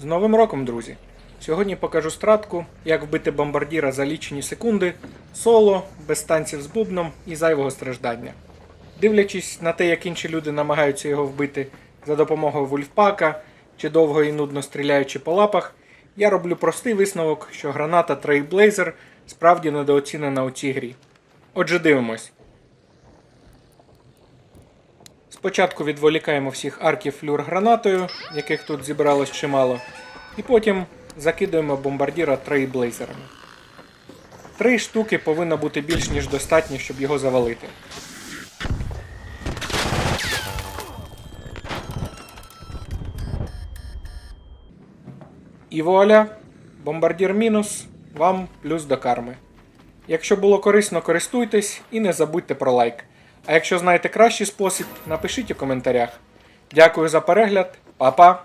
З Новим роком, друзі! Сьогодні покажу стратку, як вбити бомбардіра за лічені секунди, соло, без танців з бубном і зайвого страждання. Дивлячись на те, як інші люди намагаються його вбити за допомогою вульфпака чи довго і нудно стріляючи по лапах, я роблю простий висновок, що граната Trailblazer справді недооцінена у цій грі. Отже, дивимось. Спочатку відволікаємо всіх арків флюр гранатою, яких тут зібралось чимало, і потім закидуємо бомбардіра трейблейзерами. Три штуки повинно бути більш ніж достатньо, щоб його завалити. І вуаля, бомбардір мінус, вам плюс до карми. Якщо було корисно, користуйтесь і не забудьте про лайк. А якщо знаєте кращий спосіб, напишіть у коментарях. Дякую за перегляд, па-па!